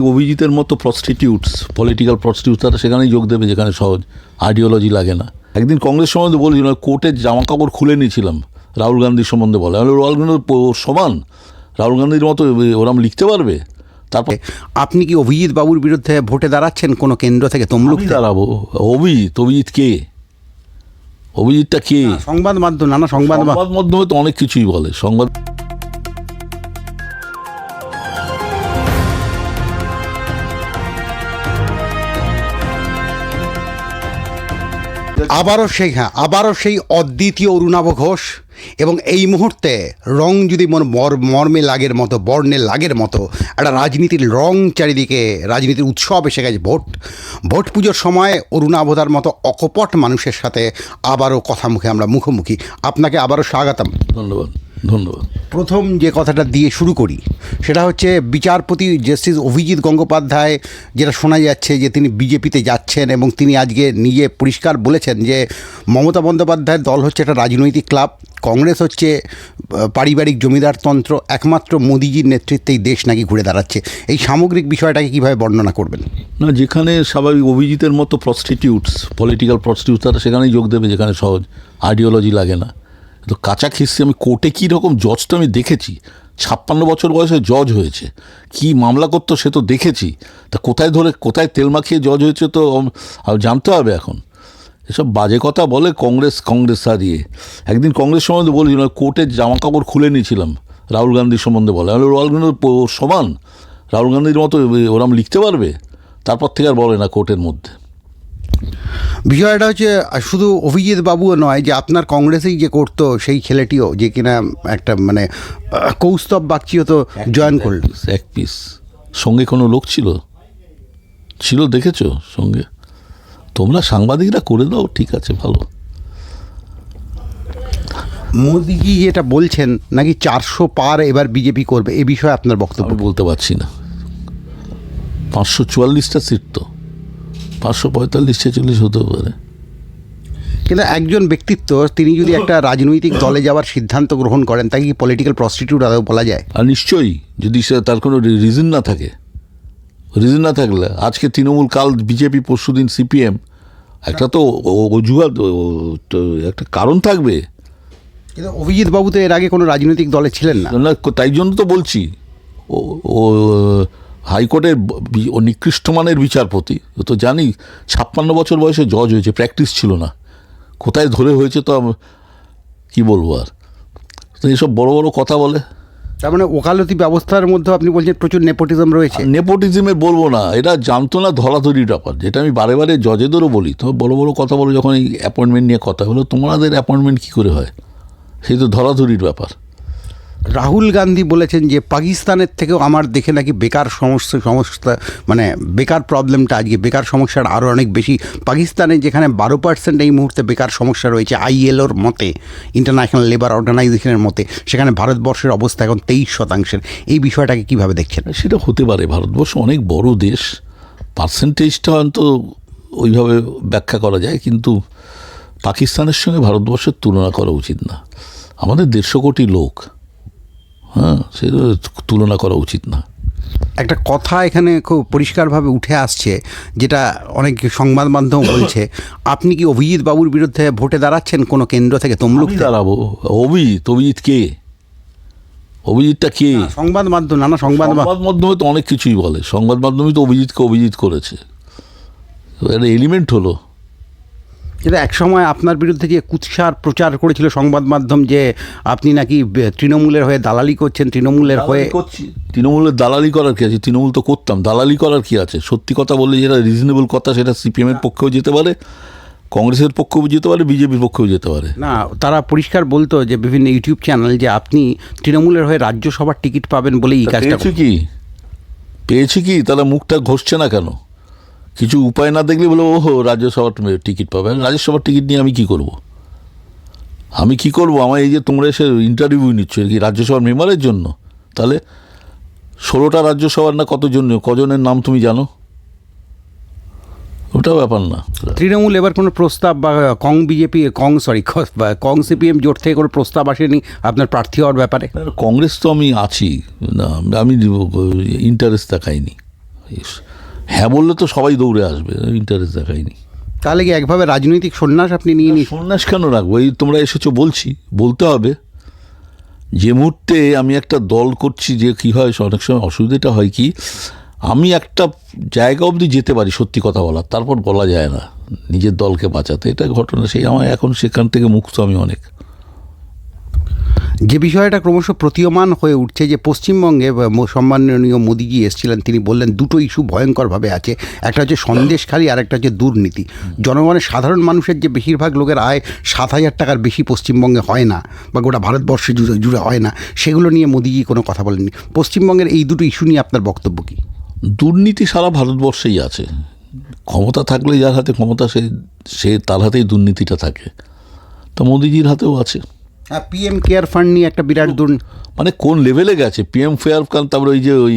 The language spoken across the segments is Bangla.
অভিজিতের মতো প্রস্টিটিউটস পলিটিক্যাল প্রস্টিটিউট তারা সেখানেই যোগ দেবে যেখানে সহজ। আইডিওলজি লাগে না। একদিন কংগ্রেস সম্বন্ধে বলছিল কোর্টের জামা কাপড় খুলে নিয়েছিলাম রাহুল গান্ধীর সম্বন্ধে বলে। রাহুল গান্ধী সমান। রাহুল গান্ধীর মতো ওরম লিখতে পারবে। তারপর আপনি কি অভিজিৎ বাবুর বিরুদ্ধে ভোটে দাঁড়াচ্ছেন কোনো কেন্দ্র থেকে তমলুক দাঁড়াবো। অভিজিৎ অভিজিৎ কে? অভিজিৎটা কে? সংবাদ মাধ্যম নানা সংবাদ মাধ্যমে তো অনেক কিছুই বলে। সংবাদ আবারও সেই হ্যাঁ আবারও সেই অদ্বিতীয় অরুণাভ ঘোষ এবং এই মুহূর্তে রং যদি মন মর- মর্মে লাগের মতো বর্ণে লাগের মতো একটা রাজনীতির রং চারিদিকে রাজনীতির উৎসব এসে গেছে ভোট। ভোট পুজোর সময় অরুণাভদার মতো অকপট মানুষের সাথে আবারও কথা মুখে আমরা মুখোমুখি। আপনাকে আবারও স্বাগতম। ধন্যবাদ। ধন্যবাদ। প্রথম যে কথাটা দিয়ে শুরু করি সেটা হচ্ছে বিচারপতি জাস্টিস অভিজিৎ গঙ্গোপাধ্যায় যেটা শোনা যাচ্ছে যে তিনি বিজেপিতে যাচ্ছেন এবং তিনি আজকে নিজে পরিষ্কার বলেছেন যে মমতা বন্দ্যোপাধ্যায়ের দল হচ্ছে একটা রাজনৈতিক ক্লাব কংগ্রেস হচ্ছে পারিবারিক জমিদারতন্ত্র একমাত্র মোদিজির নেতৃত্বেই দেশ নাকি ঘুরে দাঁড়াচ্ছে। এই সামগ্রিক বিষয়টাকে কীভাবে বর্ণনা করবেন? না যেখানে স্বাভাবিক অভিজিতের মতো প্রস্টিটিউটস পলিটিক্যাল প্রস্টিটিউট তারা সেখানেই যোগ দেবে যেখানে সহজ। আইডিওলজি লাগে না। তো কাঁচা খিস্তি আমি কোর্টে কী রকম জজটা আমি দেখেছি? ছাপ্পান্ন বছর বয়সে জজ হয়েছে। কি মামলা করতো সে তো দেখেছি। তা কোথায় ধরে, কোথায় তেল মাখিয়ে জজ হয়েছে তো জানতে হবে এখন। এসব বাজে কথা বলে কংগ্রেস কংগ্রেস হারিয়ে। একদিন কংগ্রেস সম্বন্ধে বলছিল কোর্টের জামা কাপড় খুলে নিয়েছিলাম। রাহুল গান্ধীর সম্বন্ধে বলে। আমি রাহুল গান্ধী সমান। রাহুল গান্ধীর মতো ওরম লিখতে পারবে? তারপর থেকে আর বলে না কোর্টের মধ্যে। বিষয়টা হচ্ছে শুধু অভিজিৎ বাবুও নয় যে আপনার কংগ্রেসেই যে করতো সেই ছেলেটিও যে কিনা একটা মানে কৌস্তব বাগচিও তো জয়েন করল। এক পিস সঙ্গে কোনো লোক ছিল? ছিল দেখেছ সঙ্গে? তোমরা সাংবাদিকরা করে দাও ঠিক আছে ভালো। মোদিজি যেটা বলছেন নাকি চারশো পার এবার বিজেপি করবে এ বিষয়ে আপনার বক্তব্য বলতে পারছি না। পাঁচশো চুয়াল্লিশটা সিট তো। পাঁচশো পঁয়তাল্লিশ ছেচল্লিশ হতেও পারে। কিন্তু একজন ব্যক্তিত্ব তিনি যদি একটা রাজনৈতিক দলে যাওয়ার সিদ্ধান্ত গ্রহণ করেন তাকে কি পলিটিক্যাল প্রস্টিটিউট আদৌ বলা যায়? আর নিশ্চয়ই যদি সে তার কোনো রিজন না থাকে। রিজন না থাকলে আজকে তৃণমূল কাল বিজেপি পরশুদিন সিপিএম একটা তো অজুহাত একটা কারণ থাকবে। কিন্তু অভিজিৎ বাবু তো এর আগে কোনো রাজনৈতিক দলে ছিলেন না না তাই জন্য তো বলছি। ও ও হাইকোর্টের বি- ও নিকৃষ্ট মানের বিচারপতি। তো জানি ছাপ্পান্ন বছর বয়সে জজ হয়েছে প্র্যাকটিস ছিল না। কোথায় ধরে হয়েছে তো কি বলব আর? তো এইসব বড় বড় কথা বলে। তার মানে ওকালতি ব্যবস্থার মধ্যে আপনি বলছেন প্রচুর নেপোটিজম রয়েছে। নেপোটিজমে বলব না এটা জানতো না ধরাধরির ব্যাপার যেটা আমি বারে বারে জজেদেরও বলি। তো বড় বড় কথা বলো যখন এই অ্যাপয়েন্টমেন্ট নিয়ে কথা হলো তোমাদের অ্যাপয়েন্টমেন্ট কী করে হয়? সেই তো ধরাধরির ব্যাপার। রাহুল গান্ধী বলেছেন যে পাকিস্তানের থেকেও আমার দেখে নাকি বেকার সমস্যা সমস্যা মানে বেকার প্রবলেমটা আজকে, বেকার সমস্যার আরও অনেক বেশি। পাকিস্তানে যেখানে বারো পার্সেন্ট এই মুহূর্তে বেকার সমস্যা রয়েছে আইএলওর মতে ইন্টারন্যাশনাল লেবার অর্গানাইজেশনের মতে, সেখানে ভারতবর্ষের অবস্থা এখন তেইশ শতাংশের। এই বিষয়টাকে কীভাবে দেখছেন? সেটা হতে পারে, ভারতবর্ষ অনেক বড় দেশ পার্সেন্টেজটা হয়তো ওইভাবে ব্যাখ্যা করা যায়, কিন্তু পাকিস্তানের সঙ্গে ভারতবর্ষের তুলনা করা উচিত না। আমাদের দেড়শো কোটি লোক হ্যাঁ সে তুলনা করা উচিত না। একটা কথা এখানে খুব পরিষ্কারভাবে উঠে আসছে যেটা অনেক সংবাদ মাধ্যম বলছে। আপনি কি অভিজিৎ বাবুর বিরুদ্ধে ভোটে দাঁড়াচ্ছেন কোনো কেন্দ্র থেকে তমলুক দাঁড়াবো। অভিজিৎ অভিজিৎ কে? অভিজিৎটা কে? সংবাদ মাধ্যম নানা সংবাদ মাধ্যমে তো অনেক কিছুই বলে। সংবাদ মাধ্যমে তো অভিজিৎকে অভিজিৎ করেছে। একটা এলিমেন্ট হলো। কিন্তু এক সময় আপনার বিরুদ্ধে যে কুৎসার প্রচার করেছিল সংবাদ মাধ্যম যে আপনি নাকি তৃণমূলের হয়ে দালালি করছেন তৃণমূলের হয়ে করছি। তৃণমূলের দালালি করার কি আছে? তৃণমূল তো করতাম। দালালি করার কি আছে? সত্যি কথা বললে যেটা রিজনেবল কথা সেটা সিপিএমের পক্ষেও যেতে পারে কংগ্রেসের পক্ষেও যেতে পারে বিজেপির পক্ষেও যেতে পারে। না তারা পরিষ্কার বলতো যে বিভিন্ন ইউটিউব চ্যানেল যে আপনি তৃণমূলের হয়ে রাজ্যসভার টিকিট পাবেন বলেই এই কাজটা কি? পেয়েছি কি? তাহলে মুখটা ঘষছে না কেন? কিছু উপায় না দেখলে বলে ওহো রাজ্যসভার টিকিট পাবে। রাজ্যসভার টিকিট নিয়ে আমি কি করব? আমি কি করব? আমার এই যে তোমরা এসে ইন্টারভিউ নিচ্ছ কি রাজ্যসভার মেম্বারের জন্য? তাহলে ষোলোটা রাজ্যসভার না কতজন কজনের নাম তুমি জানো? ওটা ব্যাপার না। তৃণমূল এবার কোনো প্রস্তাব বা Cong BJP Cong sorry Cong CPM জোট থেকে কোনো প্রস্তাব আসেনি আপনার প্রার্থী হওয়ার ব্যাপারে? কংগ্রেস তো আমি আছি। না আমি ইন্টারেস্ট দেখাইনি। হ্যাঁ বললে তো সবাই দৌড়ে আসবে ইন্টারেস্ট দেখায়নি। তাহলে কি একভাবে রাজনৈতিক সন্ন্যাস আপনি নিয়ে নিচ্ছেন সন্ন্যাস কেন রাখব? এই তোমরা এসেছ বলছি বলতে হবে। যে মুহূর্তে আমি একটা দল করছি যে কি হয় অনেক সময় অসুবিধাটা হয় কি আমি একটা জায়গা অবধি যেতে পারি সত্যি কথা বলার। তারপর বলা যায় না নিজের দলকে বাঁচাতে। এটা ঘটনা সেই আমার এখন সেখান থেকে মুক্ত আমি অনেক। যে বিষয়টা ক্রমশ প্রতীয়মান হয়ে উঠছে যে পশ্চিমবঙ্গে সম্মাননীয় মোদিজি এসেছিলেন, তিনি বললেন দুটো ইস্যু ভয়ঙ্করভাবে আছে। একটা হচ্ছে সন্দেশখালী আর একটা হচ্ছে দুর্নীতি। জনগণের সাধারণ মানুষের যে বেশিরভাগ লোকের আয় সাত হাজার টাকার বেশি পশ্চিমবঙ্গে হয় না, বা গোটা ভারতবর্ষে জুড়ে হয় না, সেগুলো নিয়ে মোদিজি কোনো কথা বলেননি। পশ্চিমবঙ্গের এই দুটো ইস্যু নিয়ে আপনার বক্তব্য কী? দুর্নীতি সারা ভারতবর্ষেই আছে। ক্ষমতা থাকলে যার হাতে ক্ষমতা, সে সে তার হাতেই দুর্নীতিটা থাকে। তা মোদিজির হাতেও আছে। হ্যাঁ পিএম কেয়ার ফান্ড নিয়ে একটা বিরাট দুর্ন মানে কোন লেভেলে গেছে? পিএম ফেয়ার ফান্ড তারপরে ওই যে ওই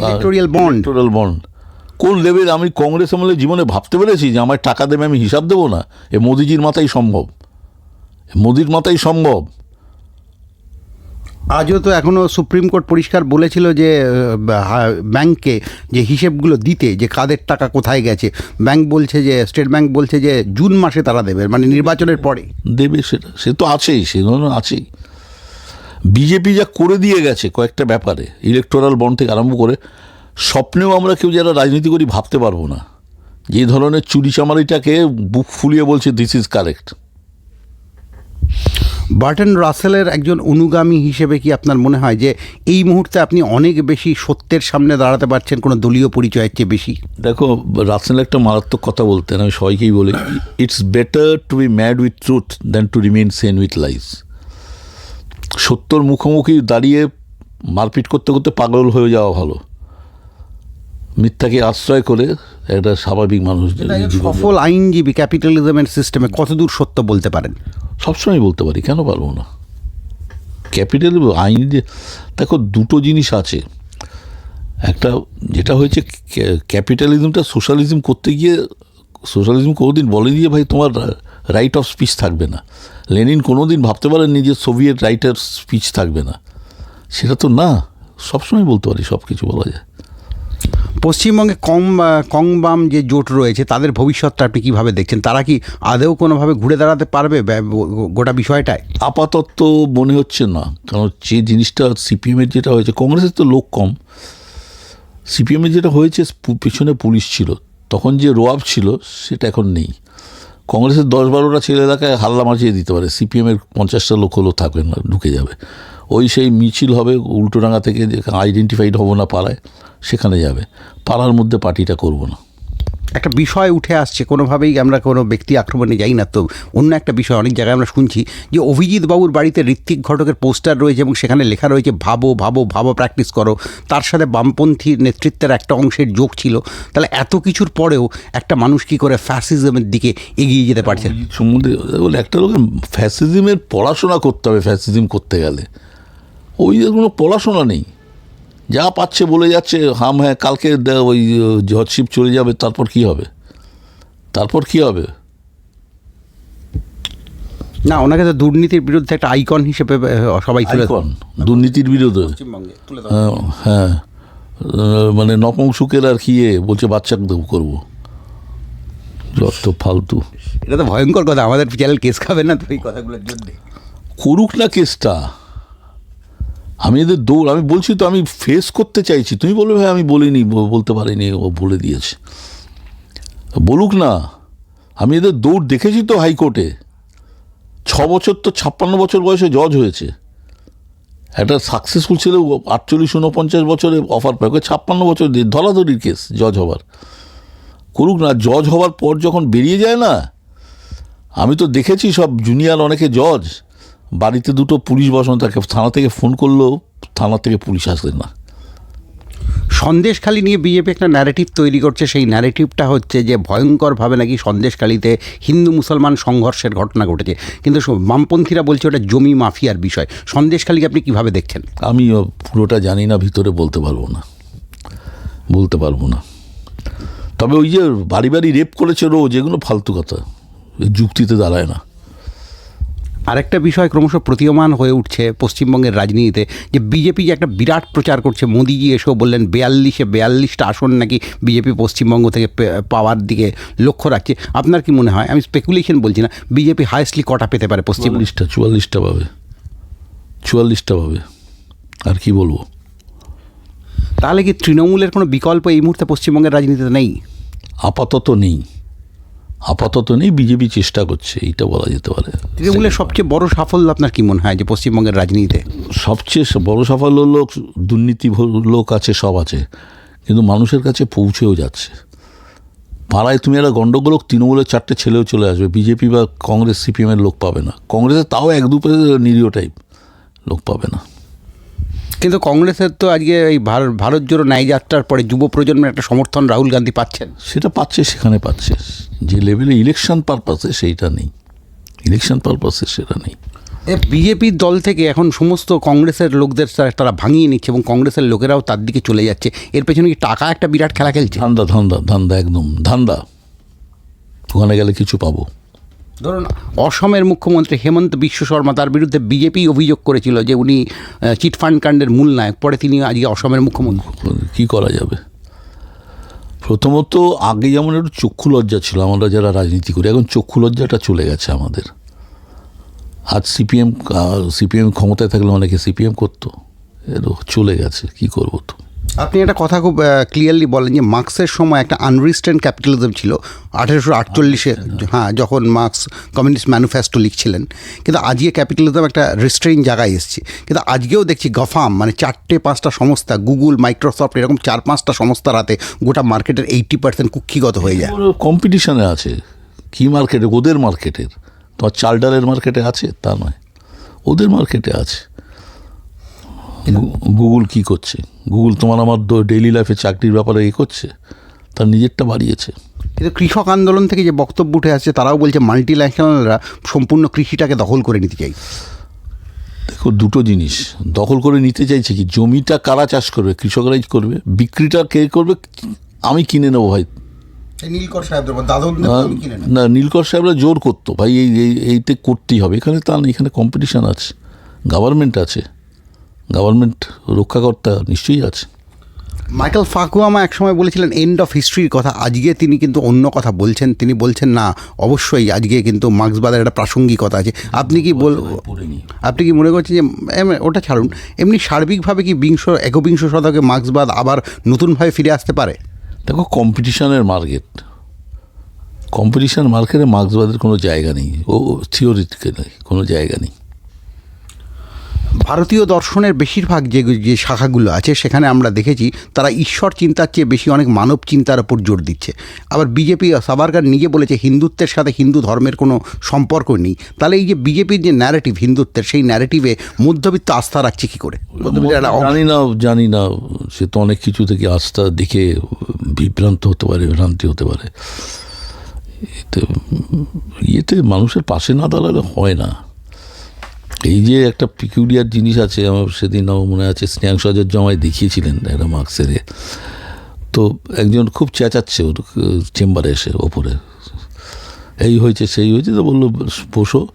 ইলেকটোরিয়াল বন্ড ইলেকটোরিয়াল বন্ড কোন লেভেল আমি কংগ্রেস আমলে জীবনে ভাবতে পেরেছি যে আমার টাকা দেবে আমি হিসাব দেবো না। এ মোদিজির মাথায় সম্ভব। মোদির মাথায় সম্ভব। আজও তো এখনও সুপ্রিম কোর্ট পরিষ্কার বলেছিল যে ব্যাংককে যে হিসেবগুলো দিতে, যে কাদের টাকা কোথায় গেছে, ব্যাংক বলছে যে, স্টেট ব্যাংক বলছে যে, জুন মাসে তারা দেবে মানে নির্বাচনের পরে। দেবে সেটা, সে তো আছেই, সে ধরনের আছেই। বিজেপি যা করে দিয়ে গেছে কয়েকটা ব্যাপারে ইলেকটোরাল বন্ড থেকে আরম্ভ করে, স্বপ্নেও আমরা কেউ যারা রাজনীতি করি ভাবতে পারব না। যে ধরনের চুরি চামারিটাকে বুক ফুলিয়ে বলছে দিস ইজ কারেক্ট বার্টন রাসেলের একজন অনুগামী হিসেবে কি আপনার মনে হয় যে এই মুহূর্তে আপনি অনেক বেশি সত্যের সামনে দাঁড়াতে পারছেন কোনো দলীয় পরিচয়ের চেয়ে বেশি? দেখো রাসেল একটা মারাত্মক কথা বলতেন আমি সবাইকেই বলি it's better to be mad with truth than to remain sane with life সত্যর মুখোমুখি দাঁড়িয়ে মারপিট করতে করতে পাগল হয়ে যাওয়া ভালো। মিথ্যাকে আশ্রয় করে একটা স্বাভাবিক মানুষ সফল আইনজীবী ক্যাপিটালিজমের সিস্টেমে কতদূর সত্য বলতে পারেন? সবসময় বলতে পারি, কেন পারব না? ক্যাপিটাল আইন দেখো দুটো জিনিস আছে। একটা যেটা হয়েছে ক্যাপিটালিজমটা সোশ্যালিজম করতে গিয়ে, সোশ্যালিজম কোনোদিন বলে দিয়ে ভাই তোমার রাইট অফ স্পিচ থাকবে না। লেনিন কোনোদিন ভাবতে পারেননি যে সোভিয়েত রাইটার স্পিচ থাকবে না। সেটা তো না, সবসময় বলতে পারি সব কিছু বলা যায়। পশ্চিমবঙ্গে কম আহ, কম বাম যে জোট রয়েছে তাদের ভবিষ্যৎটা আপনি কীভাবে দেখছেন? তারা কি আদেও কোনোভাবে ঘুরে দাঁড়াতে পারবে গোটা বিষয়টায়? আপাতত মনে হচ্ছে না। কারণ যে জিনিসটা সিপিএমের যেটা হয়েছে কংগ্রেসের তো লোক কম। সিপিএমের যেটা হয়েছে পেছনে পুলিশ ছিল। তখন যে রোয়াব ছিল সেটা এখন নেই। কংগ্রেসের দশ বারোটা ছেলে এলাকায় হাল্লা মাচিয়ে দিতে পারে। সিপিএমের পঞ্চাশটা লোক হলেও থাকবে না ঢুকে যাবে। ওই সেই মিছিল হবে উল্টোডাঙ্গা থেকে আইডেন্টিফাইড হব না পাড়ায় সেখানে যাবে। পাড়ার মধ্যে পার্টিটা করব না। একটা বিষয় উঠে আসছে কোনোভাবেই আমরা কোনো ব্যক্তি আক্রমণে যাই না। তো অন্য একটা বিষয় অনেক জায়গায় আমরা শুনছি যে অভিজিৎ বাবুর বাড়িতে ঋত্বিক ঘটকের পোস্টার রয়েছে এবং সেখানে লেখা রয়েছে ভাবো ভাবো ভাবো প্র্যাকটিস করো। তার সাথে বামপন্থী নেতৃত্বের একটা অংশের যোগ ছিল। তাহলে এত কিছুর পরেও একটা মানুষ কী করে ফ্যাসিজমের দিকে এগিয়ে যেতে পারছে? সম্বন্ধে একটা লোকের ফ্যাসিজমের পড়াশোনা করতে হবে ফ্যাসিজম করতে গেলে। ওই কোনো পড়াশোনা নেই। যা পাচ্ছে বলে যাচ্ছে হাম হ্যাঁ কালকে ওই জজশিপ চলে যাবে তারপর কি হবে? তারপর কি হবে? না ওনাকে তো দুর্নীতির বিরুদ্ধে একটা আইকন হিসেবে সবাই তুলে আইকন? দুর্নীতির বিরুদ্ধে? হ্যাঁ, হ্যাঁ। মানে নপংসুকের আর কি এ, বলছে বাচ্চা করব। যত ফালতু। এটা তো ভয়ঙ্কর কথা আমাদের চ্যানেল কেস খাবে না তো এই কথাগুলোর জন্য। করুক না কেসটা। আমি এদের দৌড়, আমি বলছি তো, আমি ফেস করতে চাইছি। তুমি বলবে, ভাই, আমি বলিনি বলতে পারিনি, ও বলে দিয়েছে। বলুক না, আমি এদের দৌড় দেখেছি তো হাইকোর্টে। ছ বছর তো ছাপ্পান্ন বছর বয়সে জজ হয়েছে। একটা সাকসেসফুল ছেলে আটচল্লিশ উনপঞ্চাশ বছরে অফার পায়। ওকে ছাপ্পান্ন বছর দিয়ে ধরাধরির কেস জজ হবার। করুক না জজ হওয়ার পর যখন বেরিয়ে যায় না, আমি তো দেখেছি সব জুনিয়র অনেকে জজ বাড়িতে দুটো পুলিশ বসানো থাকে থানা থেকে ফোন করলেও থানা থেকে পুলিশ আসে না। সন্দেশখালি নিয়ে বিজেপি একটা ন্যারেটিভ তৈরি করছে সেই ন্যারেটিভটা হচ্ছে যে ভয়ঙ্করভাবে নাকি সন্দেশখালিতে হিন্দু মুসলমান সংঘর্ষের ঘটনা ঘটেছে। কিন্তু বামপন্থীরা বলছে ওটা জমি মাফিয়ার বিষয়। সন্দেশখালিকে আপনি কীভাবে দেখছেন? আমি পুরোটা জানি না ভিতরে বলতে পারব না। বলতে পারব না। তবে ওই যে বাড়ি বাড়ি রেপ করেছে রোজ যেগুলো ফালতু কথা। যুক্তিতে দাঁড়ায় না। আরেকটা বিষয় ক্রমশ প্রতীয়মান হয়ে উঠছে পশ্চিমবঙ্গের রাজনীতিতে যে বিজেপি যে একটা বিরাট প্রচার করছে মোদিজি এসেও বললেন বেয়াল্লিশে বেয়াল্লিশটা আসন নাকি বিজেপি পশ্চিমবঙ্গ থেকে পাওয়ার দিকে লক্ষ্য রাখছে। আপনার কি মনে হয়? আমি স্পেকুলেশন বলছি না বিজেপি হায়েস্টলি কটা পেতে পারে পশ্চিমবঙ্গ? চুয়াল্লিশটা চুয়াল্লিশটা পাবে। চুয়াল্লিশটা পাবে। আর কি বলব? তাহলে কি তৃণমূলের কোনো বিকল্প এই মুহূর্তে পশ্চিমবঙ্গের রাজনীতিতে নেই? আপাতত নেই। আপাতত নেই বিজেপি চেষ্টা করছে এইটা বলা যেতে পারে। তৃণমূলের সবচেয়ে বড় সাফল্য আপনার কি মনে হয় যে পশ্চিমবঙ্গের রাজনীতিতে? সবচেয়ে বড় সাফল্য লোক দুর্নীতি লোক আছে সব আছে। কিন্তু মানুষের কাছে পৌঁছেও যাচ্ছে। পাড়ায় তুমি একটা গণ্ডগোল তৃণমূলের চারটে ছেলেও চলে আসবে বিজেপি বা কংগ্রেস সিপিএমের লোক পাবে না। কংগ্রেসের তাও এক দু নিরীহ টাইপ লোক পাবে না। কিন্তু কংগ্রেসের তো আজকে এই ভারত ভারত জোড়ো ন্যায় যাত্রার পরে যুব প্রজন্মের একটা সমর্থন রাহুল গান্ধী পাচ্ছেন। সেটা পাচ্ছে সেখানে পাচ্ছে। যে লেভেলে ইলেকশন পারপাসে সেইটা নেই। ইলেকশন পারপাসে সেটা নেই। বিজেপির দল থেকে এখন সমস্ত কংগ্রেসের লোকদের তারা- তারা ভাঙিয়ে নিচ্ছে এবং কংগ্রেসের লোকেরাও তার দিকে চলে যাচ্ছে। এর পেছনে কি টাকা একটা বিরাট খেলা খেলছে? ধান্দা ধান্দা ধান্দা একদম। ধান্দা। ওখানে গেলে কিছু পাবো। ধরুন, অসমের মুখ্যমন্ত্রী হেমন্ত বিশ্ব শর্মা তার বিরুদ্ধে বিজেপি অভিযোগ করেছিল যে উনি চিটফান্ড কাণ্ডের মূল নায়ক। পরে তিনি আজকে অসমের মুখ্যমন্ত্রী। কি করা যাবে? প্রথমত আগে যেমন একটু চক্ষু লজ্জা ছিল, আমরা যারা রাজনীতি করি, এখন চক্ষু লজ্জাটা চলে গেছে আমাদের। আজ সিপিএম সিপিএম ক্ষমতায় থাকলে অনেকে সিপিএম করতো। এর চলে গেছে, কি করব তো? আপনি একটা কথা খুব ক্লিয়ারলি বলেন যে মার্ক্সের সময় একটা আনরিস্টেন্ট ক্যাপিটালিজম ছিল। আঠেরোশো আটচল্লিশে হ্যাঁ যখন মার্ক্স কমিউনিস্ট ম্যানিফেস্টো লিখছিলেন। কিন্তু আজকে ক্যাপিটালিজম একটা রিস্ট্রেইন জায়গায় এসেছে। কিন্তু আজকেও দেখছি গফাম মানে চারটে, পাঁচটা সংস্থা গুগল মাইক্রোসফট এরকম চার, পাঁচটা সংস্থার হাতে গোটা মার্কেটের এইট্টি পার্সেন্ট কুক্ষিগত হয়ে যায়। কম্পিটিশনে আছে। কি মার্কেটে ওদের মার্কেটের তোমার চাল ডালের মার্কেটে আছে? তা নয়। ওদের মার্কেটে আছে। গুগল কি করছে? গুগল তোমার আমার ডেইলি লাইফে চাকরির ব্যাপারে এ করছে? তার নিজেরটা বাড়িয়েছে। কিন্তু কৃষক আন্দোলন থেকে যে বক্তব্য উঠে আসছে তারাও বলছে মাল্টি ন্যাশনালরা সম্পূর্ণ কৃষিটাকে দখল করে নিতে চাই। দেখো দুটো জিনিস। দখল করে নিতে চাইছে কি? জমিটা কারা চাষ করবে? কৃষকরাই করবে। বিক্রিটা কে করবে? আমি কিনে নেব ভাই। নীলকর না নীলকর সাহেবরা জোর করতো। ভাই এই এই- এইতে করতেই হবে। এখানে তা না এখানে কম্পিটিশান আছে। গভর্নমেন্ট আছে। গভর্নমেন্ট রক্ষাকর্তা নিশ্চয়ই আছে। মাইকেল ফাকুয়ামা একসময় বলেছিলেন এন্ড অফ হিস্ট্রির কথা। আজকে তিনি কিন্তু অন্য কথা বলছেন। তিনি বলছেন না অবশ্যই আজকে কিন্তু মার্ক্সবাদের একটা প্রাসঙ্গিকতা আছে। আপনি কি বল আপনি কি মনে করছেন যে ওটা ছাড়ুন। এমনি সার্বিকভাবে কি বিংশ একবিংশ শতকে মার্ক্সবাদ আবার নতুনভাবে ফিরে আসতে পারে? দেখো কম্পিটিশনের মার্কেট কম্পিটিশন মার্কেটে মার্ক্সবাদের কোনো জায়গা নেই। ও থিওরিটিক্যালি কোনো জায়গা নেই। ভারতীয় দর্শনের বেশিরভাগ যে যে শাখাগুলো আছে, সেখানে আমরা দেখেছি তারা ঈশ্বর চিন্তার চেয়ে বেশি অনেক মানব চিন্তার ওপর জোর দিচ্ছে। আবার বিজেপি সাবারকার নিজে বলেছে হিন্দুত্বের সাথে হিন্দু ধর্মের কোনো সম্পর্ক নেই। তাহলে এই যে বিজেপির যে ন্যারেটিভ হিন্দুত্বের, সেই ন্যারেটিভে মধ্যবিত্ত আস্থা রাখছে কী করে? জানি না জানি না, সে তো অনেক কিছু থেকে আস্থা দেখে বিভ্রান্ত হতে পারে, ভ্রান্তি হতে পারে। এতে ইয়েতে মানুষের পাশে না দাঁড়ালে হয় না। এই যে একটা পিকিউলিয়ার জিনিস আছে, আমার সেদিন আমার মনে আছে, স্নেহাংশ আমায় দেখিয়েছিলেন একটা মার্কসের এ। তো একজন খুব চেঁচাচ্ছে ওর চেম্বারে এসে ওপরে। এই হয়েছে, সেই হয়েছে, তো বলল, বসো।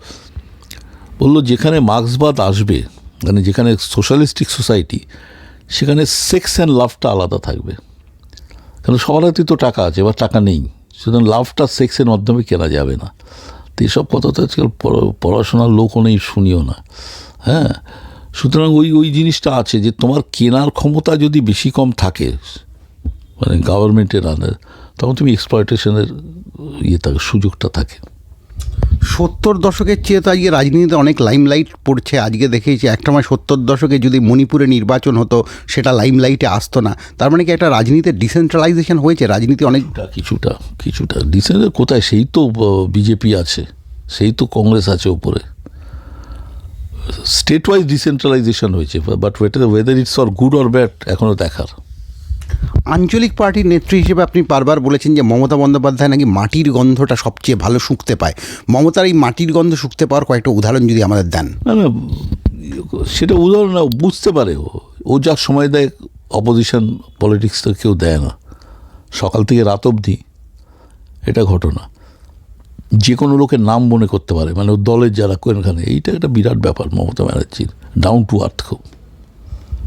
বলল, যেখানে মার্ক্সবাদ আসবে মানে যেখানে সোশ্যালিস্টিক সোসাইটি সেখানে সেক্স অ্যান্ড লাভটা আলাদা থাকবে। কারণ সবার তো টাকা আছে বা টাকা নেই। সুতরাং লাভটা সেক্সের মাধ্যমে কেনা যাবে না। তো এসব কথা তো আজকাল পড়া- পড়াশোনার লোকও নেই, শুনিও না। হ্যাঁ? সুতরাং ওই ওই জিনিসটা আছে যে তোমার কেনার ক্ষমতা যদি বেশি কম থাকে মানে গভর্নমেন্টের আন্ডার তখন তুমি এক্সপ্লয়টেশনের ইয়ে থাকে, সুযোগটা থাকে। সত্তর দশকের চেয়ে তো আজকে রাজনীতিতে অনেক লাইমলাইট পড়ছে। আজকে দেখেছি একটা সময় সত্তর দশকে যদি মণিপুরে নির্বাচন হতো, সেটা লাইমলাইটে আসতো না। তার মানে কি একটা রাজনীতির ডিসেন্ট্রালাইজেশন হয়েছে? রাজনীতি অনেক কিছুটা কিছুটা ডিসেন্টের কোথায়? সেই তো বিজেপি আছে। সেই তো কংগ্রেস আছে ওপরে স্টেট ওয়াইজ ডিসেন্ট্রালাইজেশন হয়েছে but waiter whether it's or good or bad এখনও দেখার। আঞ্চলিক পার্টির নেত্রী হিসেবে আপনি বারবার বলেছেন যে মমতা বন্দ্যোপাধ্যায় নাকি মাটির গন্ধটা সবচেয়ে ভালো শুঁকতে পায়। মমতার এই মাটির গন্ধ শুঁকতে পাওয়ার কয়েকটা উদাহরণ যদি আমাদের দেন। সেটা উদাহরণ না বুঝতে পারে ও। ও যা সময় দেয় অপোজিশন পলিটিক্স তো কেউ দেয় না। সকাল থেকে রাত অবধি এটা ঘটনা। যে কোনো লোকের নাম মনে করতে পারে মানে ওর দলের যারা কোনখানে, এইটা একটা বিরাট ব্যাপার মমতা ব্যানার্জির। ডাউন টু আর্থ খুব।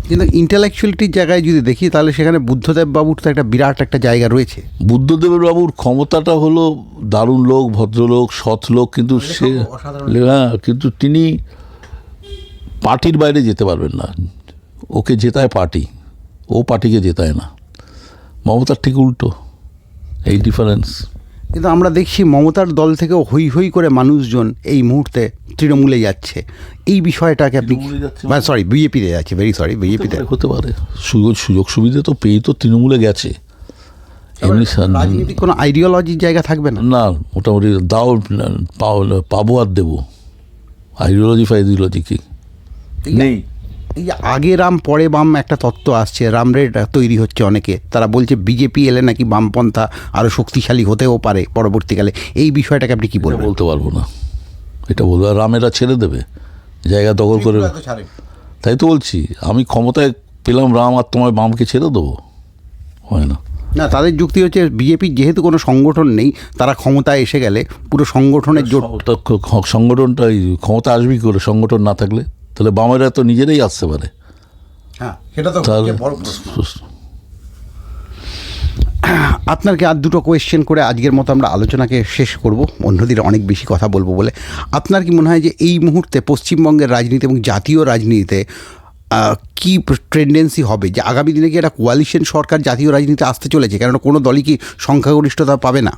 কিন্তু ইন্টালেকচুয়ালিটির জায়গায় যদি দেখি তাহলে সেখানে বুদ্ধদেব বাবুর তো একটা বিরাট একটা জায়গা রয়েছে। বুদ্ধদেবের বাবুর ক্ষমতাটা হলো দারুণ লোক ভদ্রলোক সৎ লোক কিন্তু সে হ্যাঁ কিন্তু তিনি পার্টির বাইরে যেতে পারবেন না। ওকে জেতায় পার্টি ও পার্টিকে জেতায় না। মমতার ঠিক উল্টো এই ডিফারেন্স কিন্তু আমরা দেখছি মমতার দল থেকেও হই হই করে মানুষজন এই মুহূর্তে তৃণমূলে যাচ্ছে। এই বিষয়টাকে আপনি সরি বিজেপিতে যাচ্ছে ভেরি সরি বিজেপিতে হতে পারে সুযোগ সুযোগ সুবিধা তো পেয়ে তো তৃণমূলে গেছে। এমনি কোনো আইডিওলজির জায়গা থাকবে না? না মোটামুটি দাও পাবো আর দেবো। আইডিওলজি ফাইডিওলজি কি? নেই। এই যে আগে রাম পরে বাম একটা তত্ত্ব আসছে। রাম রেট তৈরি হচ্ছে অনেকে। তারা বলছে বিজেপি এলে নাকি বামপন্থা আরও শক্তিশালী হতেও পারে পরবর্তীকালে। এই বিষয়টাকে আপনি কি বলবেন? বলতে পারব না। এটা বলব আর রামেরা ছেড়ে দেবে। জায়গা দখল করে তাই তো বলছি আমি ক্ষমতায় পেলাম রাম আর তোমার বামকে ছেড়ে দেবো। হয় না। না তাদের যুক্তি হচ্ছে বিজেপির যেহেতু কোনো সংগঠন নেই তারা ক্ষমতায় এসে গেলে পুরো সংগঠনের জোট তা খ- খ- সংগঠনটা এই তাহলে আসবে করে সংগঠন না থাকলে। তাহলে বামেরা তো নিজেরাই আসতে পারে। হ্যাঁ সেটা তো আপনাকে আর দুটো কোয়েশ্চেন করে আজকের মতো আমরা আলোচনাকে শেষ করব। অন্যদিন অনেক বেশি কথা বলব বলে। আপনার কি মনে হয় যে এই মুহূর্তে পশ্চিমবঙ্গের রাজনীতি এবং জাতীয় রাজনীতিতে কি টেন্ডেন্সি হবে? যে আগামী দিনে কি একটা কোয়ালিশন সরকার জাতীয় রাজনীতিতে আসতে চলেছে? কেননা কোনো দলই কি সংখ্যাগরিষ্ঠতা পাবে না।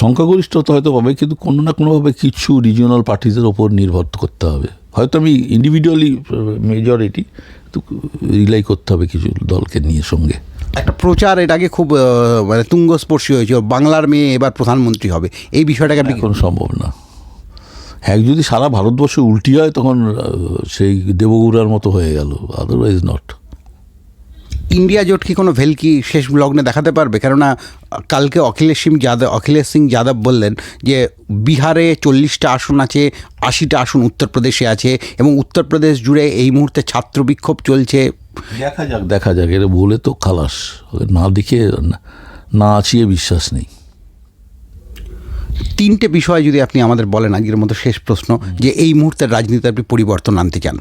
সংখ্যাগরিষ্ঠতা হয়তো পাবে কিন্তু কোনো না কোনোভাবে কিছু রিজিওনাল পার্টিজের ওপর নির্ভর করতে হবে। হয়তো আমি ইন্ডিভিজুয়ালি মেজরিটি তো রিলাই করতে হবে কিছু দলকে নিয়ে সঙ্গে। একটা প্রচার এটাকে আগে খুব মানে তুঙ্গস্পর্শী হয়েছে বাংলার মেয়ে এবার প্রধানমন্ত্রী হবে। এই বিষয়টাকে আপনি কোনো সম্ভব না। হ্যাঁ যদি সারা ভারতবর্ষে উল্টি হয় তখন সেই দেবগুড়ার মতো হয়ে গেল আদারওয়াইজ নট ইন্ডিয়া জোট কি কোনো ভেলকি শেষ লগ্নে দেখাতে পারবে? কেননা কালকে অখিলেশ সিং যাদব অখিলেশ সিং যাদব বললেন যে বিহারে চল্লিশটা আসন আছে আশিটা আসন উত্তরপ্রদেশে আছে এবং উত্তরপ্রদেশ জুড়ে এই মুহূর্তে ছাত্র বিক্ষোভ চলছে। দেখা যাক দেখা যাক। এটা বলে তো খালাস। না দেখে না- আছিয়ে বিশ্বাস নেই। তিনটে বিষয় যদি আপনি আমাদের বলেন আজকের মতো শেষ প্রশ্ন যে এই মুহূর্তে রাজনীতিতে আপনি পরিবর্তন আনতে চান।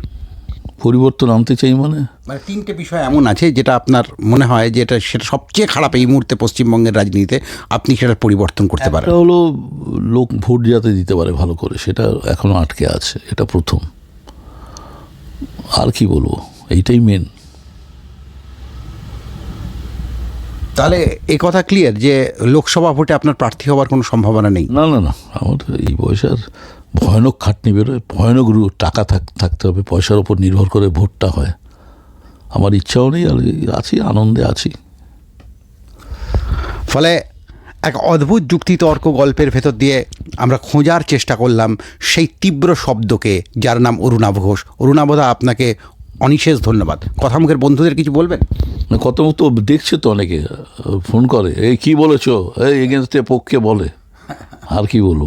পরিবর্তন আনতে চাই মানে? মানে তিনটে বিষয় এমন আছে যেটা আপনার মনে হয় যে এটা সেটা সবচেয়ে খারাপ এই মুহূর্তে পশ্চিমবঙ্গের রাজনীতিতে আপনি সেটা পরিবর্তন করতে পারেন। একটা হলো লোক ভোট যাতে দিতে পারে ভালো করে সেটা এখনও আটকে আছে এটা প্রথম। আর কি বলব এইটাই মেন তাহলে এ কথা ক্লিয়ার যে লোকসভা ভোটে আপনার প্রার্থী হওয়ার কোনো সম্ভাবনা নেই? না না না আমার এই বয়সে আর ভয়ানক খাটনি বেরোয় ভয়ানক টাকা থাক থাকতে হবে পয়সার ওপর নির্ভর করে ভোটটা হয়। আমার ইচ্ছাও নেই আর আছি আনন্দে আছি। ফলে এক অদ্ভুত যুক্তিতর্ক গল্পের ভেতর দিয়ে আমরা খোঁজার চেষ্টা করলাম সেই তীব্র শব্দকে যার নাম অরুণাভ ঘোষ। অরুণাভদা আপনাকে অনিশেষ ধন্যবাদ। কথা মুখের বন্ধুদের কিছু বলবেন? কত তো দেখছে তো অনেকে ফোন করে এই কি বলেছ? এই এগেনস্টে পক্ষে বলে। আর কি বলব?